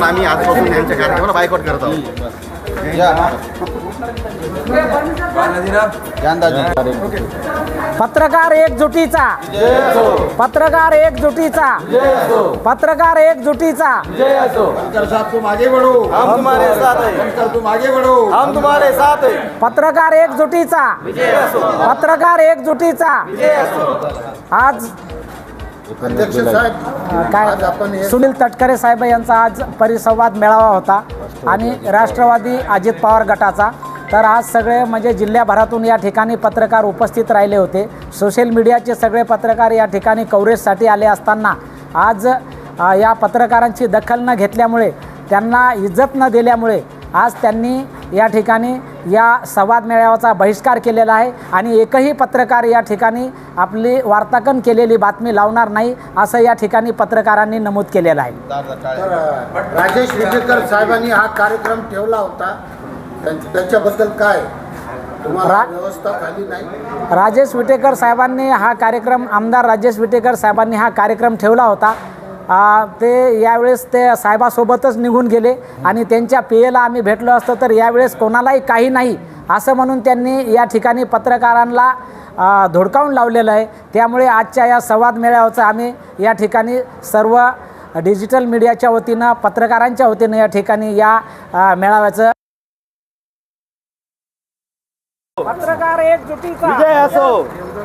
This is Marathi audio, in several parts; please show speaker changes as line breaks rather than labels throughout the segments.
म्हणून आम्ही आजपासून यांच्या कार्यक्रमाला बायकॉट करत आहोत.
पत्रकार एकजुटीचा. पत्रकार एकजुटीचा. पत्रकार एकजुटीचा. पत्रकार एकजुटीचा. पत्रकार एकजुटीचा. आज काय सुनील तटकरे साहेब यांचा आज परिसंवाद मेळावा होता आणि राष्ट्रवादी अजित पवार गटाचा. तर आज सगळे म्हणजे जिल्ह्याभरातून या ठिकाणी पत्रकार उपस्थित राहिले होते. सोशल मीडियाचे सगळे पत्रकार या ठिकाणी कव्हरेजसाठी आले असताना आज अ, या पत्रकारांची दखल न घेतल्यामुळे त्यांना इज्जत न दिल्यामुळे आज त्यांनी या ठिकाणी या संवाद मेळाव्याचा बहिष्कार केलेला आहे आणि एकही पत्रकार या ठिकाणी आपली वार्तांकन केलेली बातमी लावणार नाही असं या ठिकाणी पत्रकारांनी नमूद केलेलं आहे.
राजेश विटेकर साहेबांनी हा कार्यक्रम ठेवला होता. त्यां- त्याच्याबद्दल काय?
रा- राजेश विटेकर साहेबांनी हा कार्यक्रम आमदार राजेश विटेकर साहेबांनी हा कार्यक्रम ठेवला होता. ते यावेळेस ते साहेबासोबतच निघून गेले आणि त्यांच्या पेयेला आम्ही भेटलो असतो तर यावेळेस कोणालाही काही नाही असं म्हणून त्यांनी या ठिकाणी पत्रकारांना धोडकावून लावलेलं आहे. त्यामुळे आजच्या या संवाद मेळाव्याचं आम्ही या ठिकाणी सर्व डिजिटल मीडियाच्या वतीनं पत्रकारांच्या वतीनं या ठिकाणी या मेळाव्याचं पत्रकार एकजुटीचा.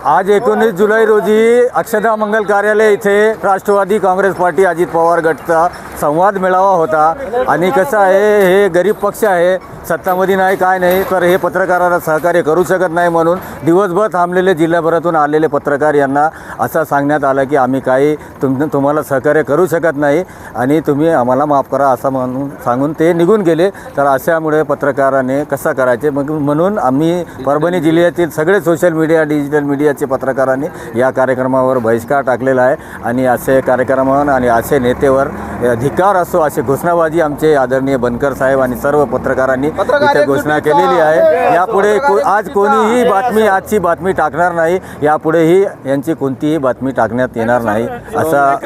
आज एकोणीस जुलै रोजी अक्षता मंगल कार्यालय इथे राष्ट्रवादी काँग्रेस पार्टी अजित पवार गटचा संवाद मेळावा होता. आणि कसं आहे हे गरीब पक्ष आहे. सत्तामध्ये नाही काय नाही तर हे पत्रकाराला सहकार्य करू शकत नाही म्हणून दिवसभर थांबलेले जिल्ह्याभरातून आलेले पत्रकार यांना असं सांगण्यात आलं की आम्ही काही तुम तुम्हाला सहकार्य करू शकत नाही आणि तुम्ही आम्हाला माफ करा असं म्हणून सांगून ते निघून गेले. तर अशामुळे पत्रकाराने कसं करायचे? मग म्हणून आम्ही परभणी जिल्ह्यातील सगळे सोशल मीडिया डिजिटल मीडियाचे पत्रकारांनी या कार्यक्रमावर बहिष्कार टाकलेला आहे आणि असे कार्यक्रमावर आणि असे नेतेवर अधिकार असो असे घोषणाबाजी आमचे आदरणीय बनकर साहेब आणि सर्व पत्रकारांनी इथे घोषणा केलेली आहे. यापुढे को- आज कोणीही बातमी आजची बातमी टाकणार नाही. यापुढेही यांची कोणतीही बातमी टाकण्यात येणार नाही. असा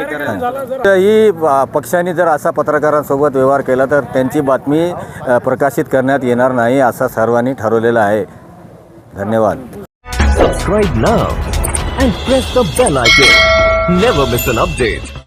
ही पक्षाने जर असा पत्रकारांसोबत व्यवहार केला तर त्यांची बातमी प्रकाशित करण्यात येणार नाही असं सर्वांनी ठरवलेलं आहे. धन्यवाद.
Subscribe now and press the bell icon. Never miss an update.